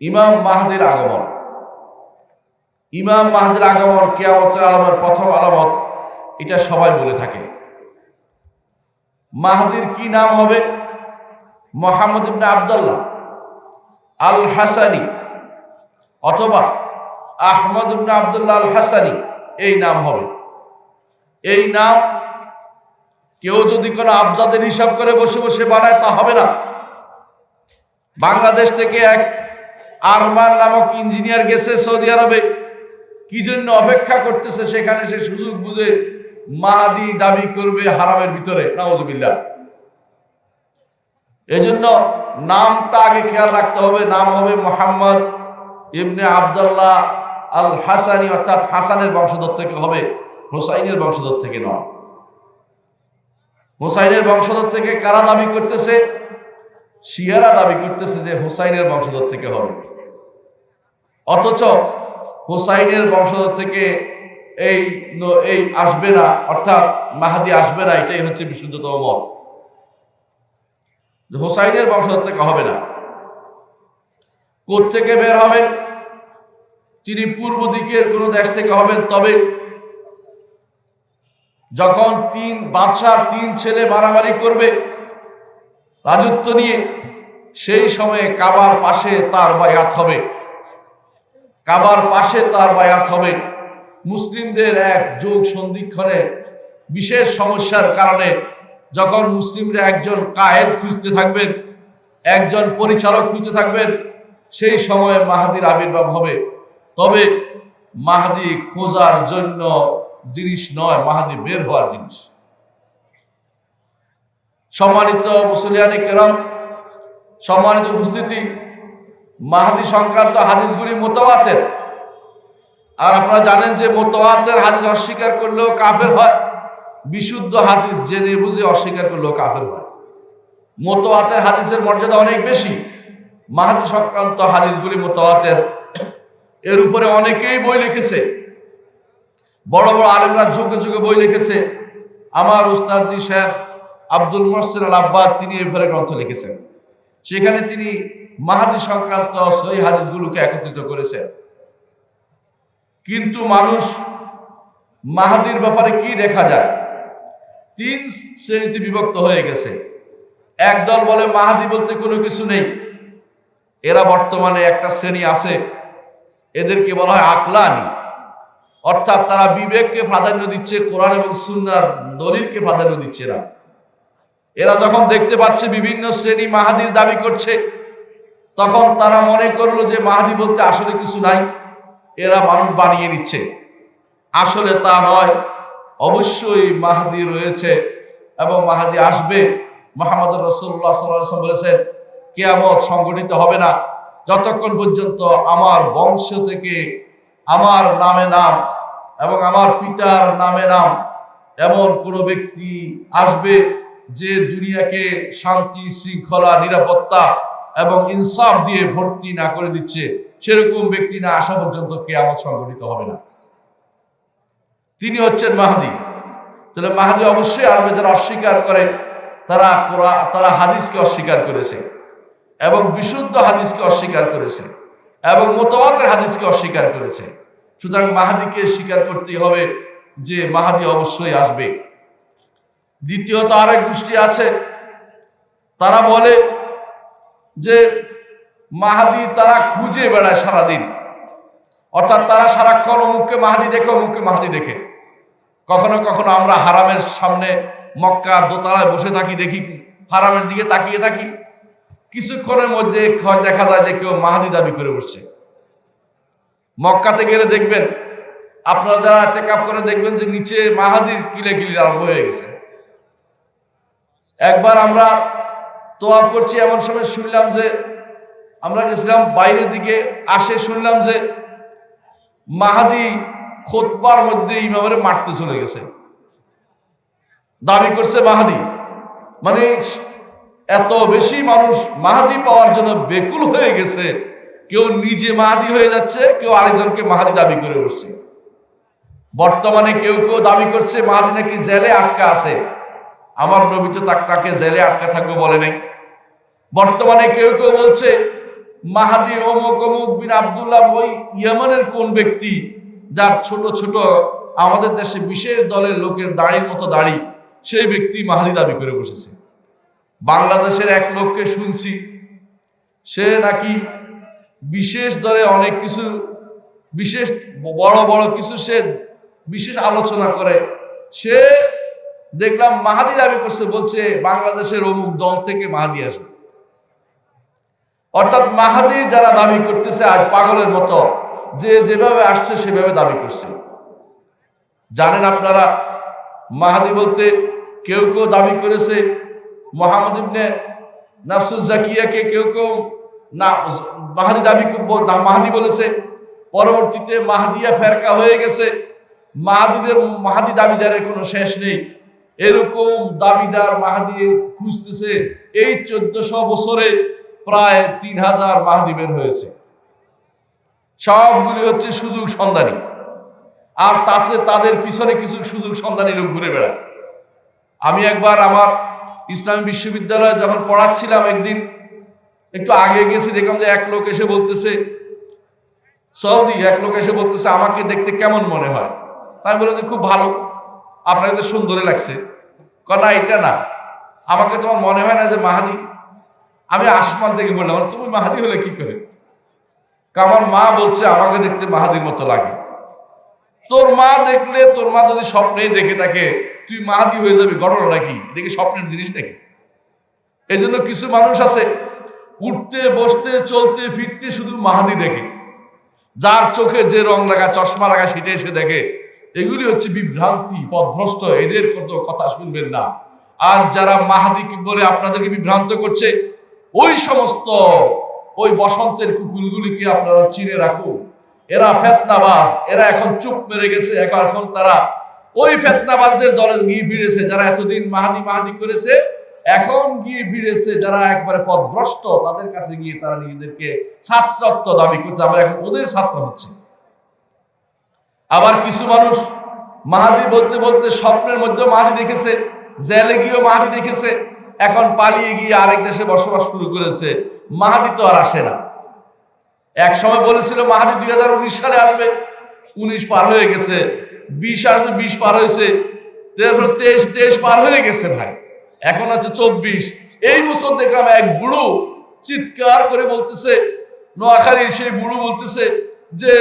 ইমাম মাহাদির আগমন। ইমাম মাহাদির আগমন কেয়ামতের আলমের প্রথম আলামত, এটা সবাই বলে থাকে। মাহাদির কি নাম হবে? মোহাম্মদ ইবনে আবদুল্লাহ আল হাসানি অথবা আহমদ ইবনে আবদুল্লাহ আল হাসানি এই নাম হবে। এই নাম কেউ যদি কোনো আবজাদের হিসাব করে বসে বসে বানায় তা হবে না। বাংলাদেশ থেকে এক আরমান নামক ইঞ্জিনিয়ার গেছে সৌদি আরবে। কি জন্য অপেক্ষা করতেছে সেখানে সে সুযোগ বুঝে মাহাদি দাবি করবে হারামের ভিতরে, নাউজুবিল্লাহ। এজন্য নামটা আগে খেয়াল রাখতে হবে, নাম হবে মোহাম্মদ ইবনে আবদুল্লাহ আল হাসানি অর্থাৎ হাসানের বংশধর থেকে হবে, হোসাইনের বংশধর থেকে নয়। হোসাইনের বংশধর থেকে কারা দাবি করতেছে? শিয়ারা দাবি করতেছে যে হোসাইনের বংশধর থেকে হবে। অথচ হোসাইনের বংশধর থেকে এই এই আসবে না অর্থাৎ মাহাদি আসবে না এটাই হচ্ছে বিশুদ্ধতম মত। হোসাইনের বংশধর থেকে হবে না। থেকে বের হবেন? তিনি পূর্ব দিকের কোনো দেশ থেকে হবেন, তবে যখন তিন বাদশার তিন ছেলে মারামারি করবে, রাজত্ব নিয়ে, সেই সময়ে কাবার পাশে তার বায়াত হবে। কাবার পাশে তার বায়াত হবে। মুসলিমদের এক যোগ সন্ধিক্ষণে বিশেষ সমস্যার কারণে যখন মুসলিমরা একজন কায়েদ খুঁজতে থাকবেন, একজন পরিচালক খুঁজতে থাকবেন, সেই সময়ে মাহাদির আবির্ভাব হবে। তবে মাহাদি খোঁজার জন্য জিনিস নয়, মাহাদি বের হওয়ার জিনিস। সম্মানিত মুসলিয়ানি কেরম, সম্মানিত উপস্থিতি মাহাদি সংক্রান্ত হাদিসগুলি মোতাবাতের। আর আপনারা জানেন যে মোতাবাতের হাদিস অস্বীকার করলেও কাফের হয়। বিশুদ্ধ হাদিস জেনে বুঝে অস্বীকার করলেও কাফের হয়। মোতাবাতের হাদিসের মর্যাদা অনেক বেশি। মাহাদি সংক্রান্ত হাদিসগুলি মোতাবাতের। এর উপরে অনেকেই বই লিখেছে। বড় বড় আলেমরা যুগে যুগে বই লিখেছে। আমার উস্তাদজি শেখ আব্দুল মোহসেন আল আব্বাদ তিনি এ ব্যাপারে গ্রন্থ লিখেছেন। সেখানে তিনি মাহাদি সংক্রান্ত সহি হাদিসগুলোকে একত্রিত করেছেন কিন্তু মানুষ মাহাদির ব্যাপারে কি দেখা যায়? তিন শ্রেণীতে বিভক্ত হয়ে গেছে। একদল বলে মাহাদি বলতে কোনো কিছু নেই। এরা বর্তমানে একটা শ্রেণি আছে। এদেরকে বলা হয় আকলানি। অর্থাৎ তারা বিবেককে প্রাধান্য দিচ্ছে, কোরআন এবং সুন্নার দলিলকে প্রাধান্য দিচ্ছে এরা এরা যখন দেখতে পাচ্ছে বিভিন্ন শ্রেণি মাহাদির দাবি করছে তখন তারা মনে করল যে মাহাদি বলতে আসলে কিছু নাই, এরা মানুষ বানিয়ে নিচ্ছে। আসলে তা নয়, অবশ্যই মাহাদি রয়েছে এবং মাহাদি আসবে। মোহাম্মদ রসুল্লাহ সাল্লাম বলেছেন, কেয়ামত সংগঠিত হবে না। যতক্ষণ পর্যন্ত আমার বংশ থেকে আমার নামে নাম এবং আমার পিতার নামে নাম এমন কোনো ব্যক্তি আসবে যে দুনিয়াকে শান্তি, শৃঙ্খলা, নিরাপত্তা এবং ইনসাফ দিয়ে ভর্তি না করে দিচ্ছে, সেরকম ব্যক্তি না আসা পর্যন্ত কেয়ামত সংগঠিত হবে না। তিনি হচ্ছেন মাহাদি। তাহলে মাহাদি অবশ্যই আসবে যারা অস্বীকার করে, তারা তারা হাদিসকে অস্বীকার করেছে এবং বিশুদ্ধ হাদিসকে অস্বীকার করেছে এবং মোতবাতের হাদিসকে অস্বীকার করেছে। সুতরাং মাহাদিকে স্বীকার করতেই হবে যে মাহাদি অবশ্যই আসবে। দ্বিতীয়ত আরেক গোষ্ঠী আছে, তারা বলে যে মাহাদি তারা খুঁজে বেড়ায় সারাদিন। অর্থাৎ তারা সারাক্ষণ অমুককে মাহাদি দেখে, অমুককে মাহাদি দেখে। কখনো কখনো আমরা হারামের সামনে মক্কা দোতলায় বসে থাকি, দেখি হারামের দিকে তাকিয়ে থাকি। কিছুক্ষণের মধ্যে দেখা যায় যে কেউ মাহাদি দাবি করে বসছে। মক্কাতে গেলে দেখবেন, আপনারা যারা টেক করে দেখবেন যে নিচে মাহাদির কিলে কিলি আরম্ভ হয়ে গেছে। একবার আমরা তোয়াব করছি, এমন সময় শুনলাম যে আমরা গেছিলাম বাইরের দিকে, আসে শুনলাম যে মাহাদি খোদবার মধ্যে ইমামের মারতে চলে গেছে। দাবি করছে মাহাদি মানে এত বেশি মানুষ মাহাদি পাওয়ার জন্য বেকুল হয়ে গেছে, কেউ নিজে মাহাদি হয়ে যাচ্ছে, কেউ আরেকজনকে মাহাদি দাবি করে বসছে। বর্তমানে কেউ কেউ দাবি করছে, মাহাদি নাকি জেলে আটকা আছে। আমার নবী তো তাকে জেলে আটকা থাকবে বলে নাই। বর্তমানে কেউ কেউ বলছে, মাহাদি অমুক অমুক বিন আবদুল্লাহ ওই ইয়েমনের কোন ব্যক্তি যার ছোট ছোট, আমাদের দেশে বিশেষ দলের লোকের দাড়ির মতো দাড়ি, সেই ব্যক্তি মাহাদি দাবি করে বসেছে। বাংলাদেশের এক লোককে শুনছি, সে নাকি বিশেষ দলে অনেক কিছু, বিশেষ বড় বড় কিছু সে বিশেষ আলোচনা করে। সে দেখলাম মাহাদি দাবি করছে, বলছে বাংলাদেশের অমুক দল থেকে মাহাদি আসবে। অর্থাৎ মাহাদি যারা দাবি করতেছে আজ পাগলের মতো, যে যেভাবে আসছে সেভাবে দাবি করছে। জানেন আপনারা, মাহাদি বলতে কেউ কেউ দাবি করেছে মোহাম্মদ ইবনে নাফসুজ জাকিয়াকে কেউ কেউ না, মাহাদি দাবি মাহাদি বলেছে। পরবর্তীতে মাহাদিয়া ফেরকা হয়ে গেছে। মাহাদিদের, মাহাদি দাবিদারের কোনো শেষ নেই। এরকম দাবিদার মাহাদি খুঁজতেছে এই চোদ্দশো বছরে প্রায় তিন হাজার মাহাদি বের হয়েছে। সবগুলি হচ্ছে সুযোগ সন্ধানী। আর তাছে তাদের পিছনে কিছু সুযোগ সন্ধানী লোক ঘুরে বেড়ায়। আমি একবার আমার ইসলামী বিশ্ববিদ্যালয়ে যখন পড়াচ্ছিলাম একদিন, একটু আগে গেছি, দেখলাম যে এক লোক এসে বলতেছে, সৌদি, এক লোক এসে বলতেছে, আমাকে দেখতে কেমন মনে হয়? আমি বললাম যে, খুব ভালো। আপনাকে তো সুন্দরই লাগছে। না, এটা না। আমাকে তোমার মনে হয় না যে মাহাদি আমি আসমান থেকে বললাম তুমি মাহাদি হলে কি করে? আমার মা বলছে, আমাকে দেখতে মাহাদির মতো লাগে। তোর মা দেখলে, তোর মা যদি স্বপ্নেই দেখে থাকে, তুই মাহাদি হয়ে যাবি, ঘটনা নাকি? দেখে স্বপ্নের জিনিস নাকি? এই জন্য কিছু মানুষ আছে, উঠতে, বসতে, চলতে, ফিরতে শুধু মাহাদি দেখে। যার চোখে যে রং লাগা, চশমা লাগা সেটা এসে দেখে। এগুলি হচ্ছে বিভ্রান্তি পথভ্রষ্ট এদের কত কথা শুনবেন না। আর যারা মাহাদি বলে আপনাদেরকে বিভ্রান্ত করছে ওই সমস্ত ওই বসন্তের কুকুরগুলিকে আপনারা চিনে রাখুন। এরা ফেতনাবাজ, এরা এখন চুপ মেরে গেছে এখন তারা ওই ফেতনাবাজদের দলে গিয়ে ফিরেছে যারা এতদিন মাহাদি মাহাদি করেছে, এখন গিয়ে ভিড়েছে, যারা একবারে পথভ্রষ্ট তাদের কাছে গিয়ে তারা নিজেদেরকে ছাত্রত্ব দাবি করছে। আমরা এখন ওদের ছাত্র হচ্ছে। আবার কিছু মানুষ মাহাদি বলতে বলতে স্বপ্নের মধ্যে মাহাদি দেখেছে, জেলে গিয়েও মাহাদি দেখেছে। এখন পালিয়ে গিয়ে আরেক দেশে বসবাস শুরু করেছে, মাহাদি তো আর আসে না। এক সময় বলেছিল, মাহাদি দুই হাজার উনিশ সালে আসবে। উনিশ পার হয়ে গেছে, বিশ আসবে, বিশ পার হয়েছে। তারপরে তেইশ তেইশ পার হয়ে গেছে ভাই। এখন আছে চব্বিশ। এই বছর দেখলাম এক বুড়ো চিৎকার করে বলতেছে, নোয়াখালীর সেই বুড়ো বলতেছে যে,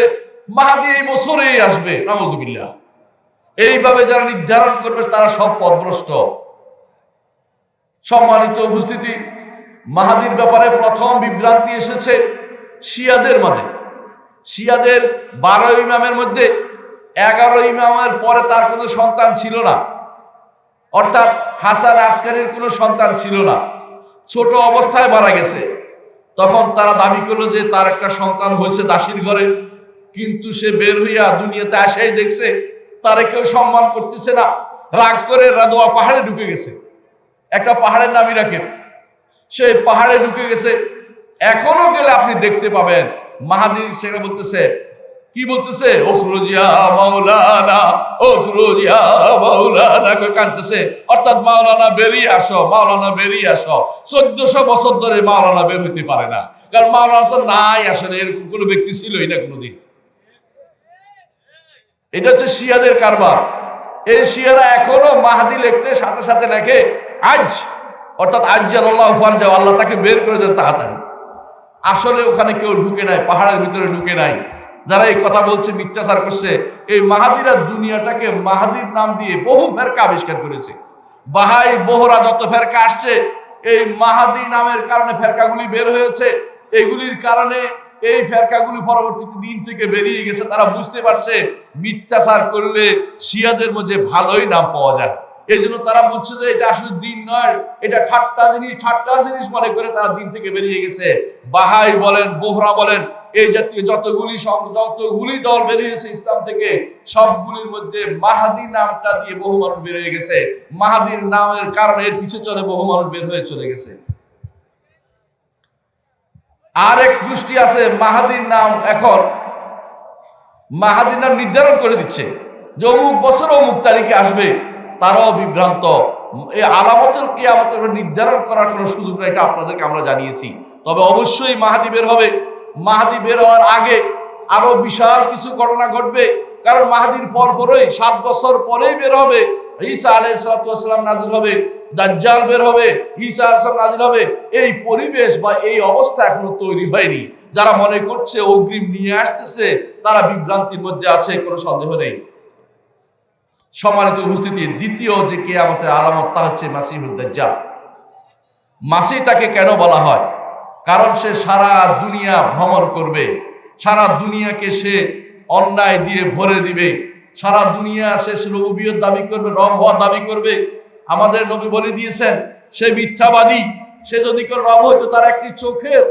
মাহাদি এই বছরেই আসবে নামজুবিল্লা এইভাবে যারা নির্ধারণ করবে, তারা সব পদভ্রষ্ট। সম্মানিত উপস্থিতি, মাহাদির ব্যাপারে প্রথম বিভ্রান্তি এসেছে শিয়াদের মাঝে। শিয়াদের বারো ইমামের মধ্যে এগারো ইমামের পরে তার কোনো সন্তান ছিল না। অর্থাৎ হাসান আসকারের কোনো সন্তান ছিল না। ছোট অবস্থায় মারা গেছে। তখন তারা দাবি করল যে তার একটা সন্তান হয়েছে দাসির ঘরে। কিন্তু সে বের হইয়া দুনিয়াতে আসাই দেখছে, তারে কেউ সম্মান করতেছে না। রাগ করে রাদোয়া পাহাড়ে ঢুকে গেছে। একটা পাহাড়ের নাম ইরাকের সেই পাহাড়ে ঢুকে গেছে। এখনও গেলে আপনি দেখতে পাবেন। মাহাদির সেটা বলতেছে, কি বলতেছে? ওখরুজিয়া মাওলানা ওখরুজিয়া মাওলানা কই কাঁদতেছে? অর্থাৎ মাওলানা বেরিয়ে আসো, মাওলানা বেরিয়ে আসো। চোদ্দশো বছর ধরে মাওলানা বের হইতে পারে না। কারণ মাওলানা তো নাই আসলে, এরকম কোনো ব্যক্তি ছিলই না কোনোদিন। এটা হচ্ছে শিয়াদের কারবার। এই শিয়ারা এখনও মাহাদি লেখলে সাথে সাথে লেখে আজ, অর্থাৎ আজ আল্লাহ ফারজা আল্লাহ তাকে বের করে দেন তাড়াতাড়ি। আসলে ওখানে কেউ ঢুকে নাই, পাহাড়ের ভিতরে ঢুকে নাই। যারা এই কথা বলছে, মিথ্যাচার করছে, এই মাহাদিরা দুনিয়াটাকে মাহাদির নাম দিয়ে বহু ফেরকা আবিষ্কার করেছে। বাহাই, বহরা যত ফেরকা আসছে, এই মাহাদি নামের কারণে ফেরকাগুলি বের হয়েছে। এইগুলির কারণে এই ফেরকাগুলি পরবর্তীতে দিন থেকে বেরিয়ে গেছে। তারা বুঝতে পারছে, মিথ্যাচার করলে শিয়াদের মধ্যে ভালোই নাম পাওয়া যায়। এই জন্য তারা বুঝছে যে এটা আসলে দিন নয়, এটা ঠাট্টা জিনিস, ঠাট্টার জিনিস মনে করে তারা দিন থেকে বেরিয়ে গেছে। বাহাই বলেন, বোহরা বলেন, এই জাতীয় যতগুলি যতগুলি দল বেরিয়েছে ইসলাম থেকে, সবগুলির মধ্যে মাহাদি নামটা দিয়ে বহু মানুষ বেরিয়ে গেছে। মাহাদির নামের কারণে এর পিছে চলে বহু মানুষ বের হয়ে চলে গেছে। আর এক গোষ্ঠী আছে, মাহাদির নাম এখন, মাহাদির নাম নির্ধারণ করে দিচ্ছে যে অমুক বছর অমুক তারিখে আসবে। তারাও বিভ্রান্ত। এই আলামতের কেয়ামতের নির্ধারণ করার কোনো সুযোগ নেই, এটা আপনাদেরকে আমরা জানিয়েছি। তবে অবশ্যই মাহাদি বের হবে। মাহাদি বের হওয়ার আগে আরও বিশাল কিছু ঘটনা ঘটবে। কারণ মাহাদির পর পরই, সাত বছর পরেই বের হবে। ঈসা আলাইসালাম নাজির হবে। দাজ্জাল বের হবে। ঈসা আসলাম নাজির হবে। এই পরিবেশ বা এই অবস্থা এখনও তৈরি হয়নি। যারা মনে করছে অগ্রিম নিয়ে আসতেছে, তারা বিভ্রান্তির মধ্যে আছে, কোনো সন্দেহ নেই। সম্মানিত উপস্থিতি, দ্বিতীয় যে কে আমাদের আলামত, তা হচ্ছে মাসিহুদ্দাজ্জাল মাসি তাকে কেন বলা হয়? কারণ সে সারা দুনিয়া ভ্রমণ করবে। সারা দুনিয়াকে সে অন্যায় দিয়ে ভরে দিবে। সারা দুনিয়া সে রবিয়ত দাবি করবে, রব হওয়ার দাবি করবে। আমাদের নবী বলে দিয়েছেন, সে মিথ্যাবাদী। সে যদি কেউ রব হইতো, তার একটি চোখের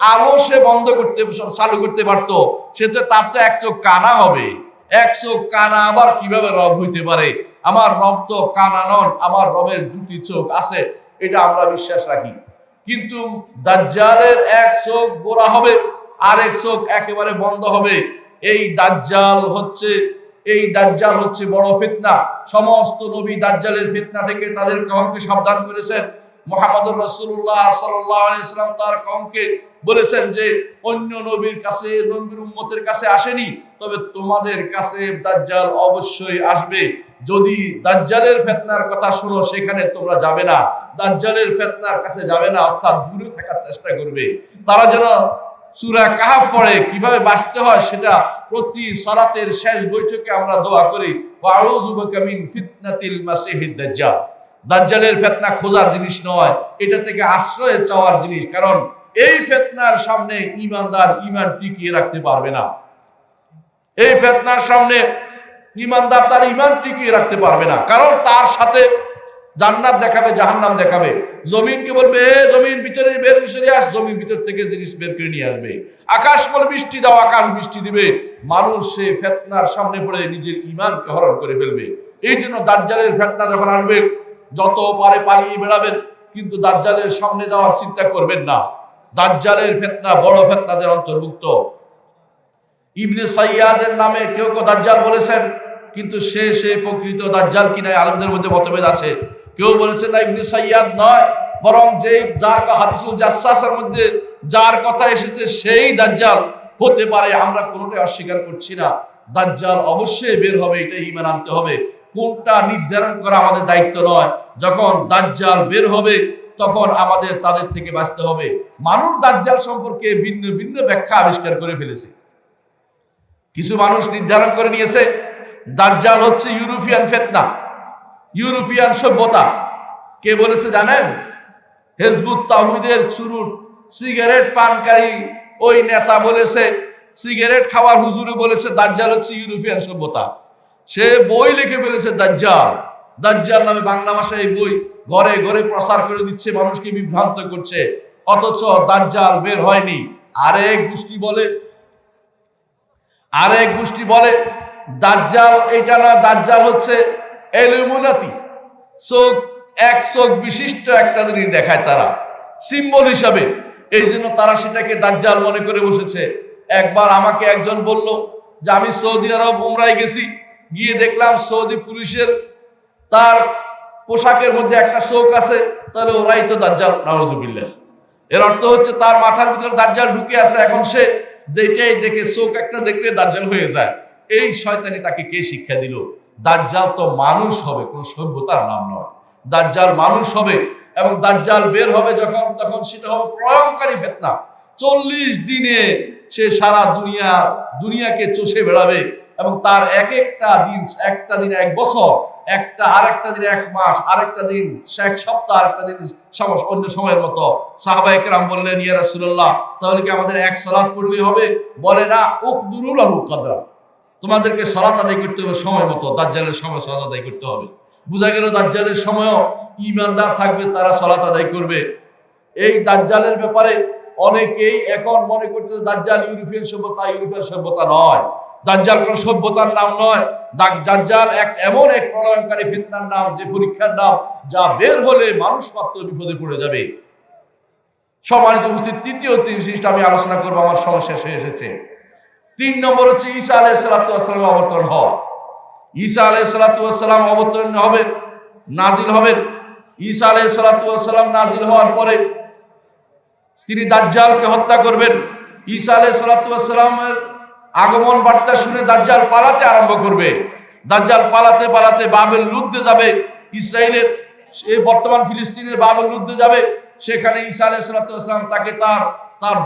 আলো সে বন্ধ করতে, চালু করতে পারতো। সে তো, তার তো এক চোখ কানা হবে। এক চোখ কানা, আবার কীভাবে রব হইতে পারে? আমার রব তো কানা নন, আমার রবের দুটি চোখ আছে, এটা আমরা বিশ্বাস রাখি। কিন্তু দাজ্জালের এক চোখ গোড়া হবে আর এক চোখ একেবারে বন্ধ হবে। এই দাজ্জাল হচ্ছে, এই দাজ্জাল হচ্ছে বড় ফিতনা। সমস্ত নবী দাজ্জালের ফিতনা থেকে তাদের কমকে সাবধান করেছেন। মোহাম্মদুর রসুল্লাহ সাল্লাম তার কমকে বলেছেন যে অন্য নবীর কাছে, নবীর উম্মতের কাছে আসেনি। তবে তোমাদের কাছে দাজ্জাল অবশ্যই আসবে। যদি দাজ্জালের ফেতনার কথা শোনো, সেখানে তোমরা যাবে না। দাজ্জালের ফেতনার কাছে যাবে না, অর্থাৎ দূরে থাকার চেষ্টা করবে। তারা যেন সুরা কাহাব পড়ে, কীভাবে বাঁচতে হয় সেটা প্রতি সরাতের শেষ বৈঠকে আমরা দোয়া করি। মিন ফিতনাতিল মাসিহিদ দাজ্জাল। দাজ্জালের ফেতনা খোঁজার জিনিস নয়, এটা থেকে আশ্রয় চাওয়ার জিনিস। কারণ এই ফেতনার সামনে ইমানদার ইমান টিকিয়ে রাখতে পারবে না। এই ফেতনার সামনে ইমানদার তার ইমান টিকিয়ে রাখতে পারবে না। কারণ তার সাথে জান্নাত দেখাবে, জাহান্নাম দেখাবে। জমিনকে বলবে হে জমিন ভিতরে বের সরে আস। জমিন ভিতর থেকে জিনিস বের করে নিয়ে আসবে। আকাশ বলে, বৃষ্টি দাও, আকাশ বৃষ্টি দিবে। মানুষ সে ফেতনার সামনে পড়ে নিজের ইমানকে হরণ করে ফেলবে। এই জন্য দাজ্জালের ফেতনা যখন আসবে, যত পারে পালিয়ে বেড়াবেন, কিন্তু দাজ্জালের সামনে যাওয়ার চিন্তা করবেন না। দাজ্জালের ফেতনা, বড় ফেতনাদের অন্তর্ভুক্ত। ইবনে সাইয়াদের নামে কেউ কেউ দাজ্জাল বলেছেন, কিন্তু সে সে প্রকৃত দাজ্জাল কিনা আলমদের মধ্যে মতভেদ আছে। কেউ বলেছেন না ইবনে সাইয়াদ নয়, বরং যে যার হাদিসুল জাসাসের মধ্যে যার কথা এসেছে সেই দাজ্জাল হতে পারে, আমরা কোনোটাই অস্বীকার করছি না। দাজ্জাল অবশ্যই বের হবে এটা ইমান আনতে হবে। কোনটা নির্ধারণ করা আমাদের দায়িত্ব নয়, যখন দাজ্জাল বের হবে তখন আমাদের তাদের থেকে বাঁচতে হবে। মানুষ দাজ্জাল সম্পর্কে ভিন্ন ভিন্ন ব্যাখ্যা আবিষ্কার করে ফেলেছে। কিছু মানুষ নির্ধারণ করে নিয়েছে, দাজ্জাল হচ্ছে ইউরোপিয়ান ফেতনা, ইউরোপিয়ান সভ্যতা। কে বলেছে জানেন? হেজবুত তাহিদের চুরুট, সিগারেট পানকারী ওই নেতা বলেছে, সিগারেট খাওয়ার হুজুরে বলেছে, দাজ্জাল হচ্ছে ইউরোপিয়ান সভ্যতা। সে বই লিখে ফেলেছে দাজ্জাল। দাজ্জাল নামে বাংলা ভাষায় এই বই ঘরে ঘরে প্রচার করে দিচ্ছে, মানুষকে বিভ্রান্ত করছে। অথচ দাজ্জাল বের হয়নি। আরেক গোষ্ঠী বলে, আরেক গোষ্ঠী বলে, দাজ্জাল এটা না, দাজ্জাল হচ্ছে এলুমিনাতি। চোখ, এক চোখ বিশিষ্ট একটা জিনিস দেখায় তারা। সিম্বল হিসাবে। এই জন্য তারা সেটাকে দাজ্জাল মনে করে বসেছে। একবার আমাকে একজন বলল যে, আমি সৌদি আরব উমরায় গেছি। গিয়ে দেখলাম সৌদি পুলিশের তার পোশাকের মধ্যে একটা চোখ আছে, তাহলে ওরাই তো দাজ্জাল নওয়াজুবিল্লাহ এর অর্থ হচ্ছে তার মাথার ভিতরে দাজ্জাল ঢুকে আছে, এখন সে যেটাই দেখে চোখ একটা দেখলে দাজ্জাল হয়ে যায়। এই শয়তানি তাকে কে শিক্ষা দিল? দাজ্জাল তো মানুষ হবে, কোন সভ্যতার নাম নয়। দাজ্জাল মানুষ হবে এবং দাজ্জাল বের হবে যখন, তখন সেটা হবে প্রয়ঙ্কারী ফেতনা। চল্লিশ দিনে সে সারা দুনিয়া, দুনিয়াকে চষে বেড়াবে এবং তার এক একটা দিন একটা দিন এক বছর, একটা, আরেকটা দিন এক মাস, আরেকটা দিন এক সপ্তাহ, আরেকটা দিন অন্য সময়ের মতো। সাহবাইক রাম বললেন, ইয়া রাসূলুল্লাহ, তাহলে কি আমাদের এক সালাত পড়লেই হবে? বলে, না উকদুরুল আহু কদরা তোমাদেরকে সলাত আদায় করতে হবে সময় মতো, দাজ্জালের সময় সলাত আদায় করতে হবে। বোঝা গেল দাজ্জালের সময়ও ইমানদার থাকবে, তারা সলাত আদায় করবে। এই দাজ্জালের ব্যাপারে অনেকেই এখন মনে করছে দাজ্জাল ইউরোপিয়ান সভ্যতা ইউরোপিয়ান সভ্যতা নয়। দাজ্জাল কোন সভ্যতার নাম নয়। দাজ্জাল এক এমন এক প্রলয়ঙ্কারী ফিতনার নাম, যে পরীক্ষার নাম যা বের হলে মানুষ মাত্র বিপদে পড়ে যাবে। সম্মানিত উপস্থিত, তৃতীয় জিনিসটা আমি আলোচনা করব, আমার সময় শেষ হয়ে এসেছে। তিন নম্বর হচ্ছে ঈসা আলাই সালাতাম অবতরণ হওয়া। ঈসা আলাই সালাতাম অবতরণ হবে, নাজিল হবেন ঈসা আলাই সালাতাম নাজিল হওয়ার পরে তিনি দাজ্জালকে হত্যা করবেন। ঈসা আলাই সালাতামের আগমন বার্তা শুনে দাজ্জাল পালাতে আরম্ভ করবে। দাজ্জাল পালাতে পালাতে বাবেল লুদ্ধে যাবে ইসরায়েলের, সে বর্তমান ফিলিস্তিনের বাবেল লুদ্ধে যাবে। সেখানে ঈসা আলাই সালাতাম তাকে তার তার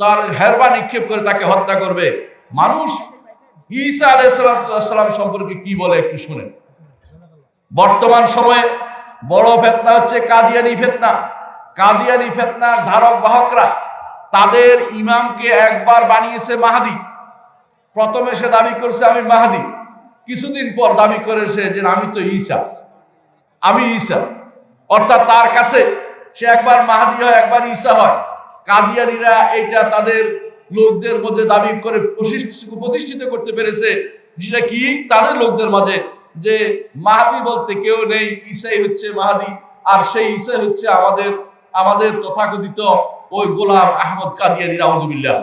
তার হেরবা নিক্ষেপ করে তাকে হত্যা করবে। মানুষ ঈসা আলাই সালাম সম্পর্কে কি বলে একটু শুনেন। বর্তমান সময়ে বড় ফেতনা হচ্ছে কাদিয়ানি ফেতনা। কাদিয়ানি ফেতনার ধারক বাহকরা তাদের ইমামকে একবার বানিয়েছে মাহাদি। প্রথমে সে দাবি করছে, আমি মাহাদি। কিছুদিন পর দাবি করেছে যে, আমি তো ঈসা। আমি ঈসা। অর্থাৎ তার কাছে সে একবার মাহাদি হয়, একবার ঈসা হয়। কাদিয়ানিরা এইটা তাদের লোকদের মধ্যে দাবি করে প্রতিষ্ঠিত করতে পেরেছে। যেটা কি? তাদের লোকদের মাঝে যে, মাহাদি বলতে কেউ নেই, ঈসাই হচ্ছে মাহাদি, আর সেই ঈসাই হচ্ছে আমাদের আমাদের তথাকথিত ওই গোলাম আহমদ কাদিয়ানি রাউজুবিল্লাহ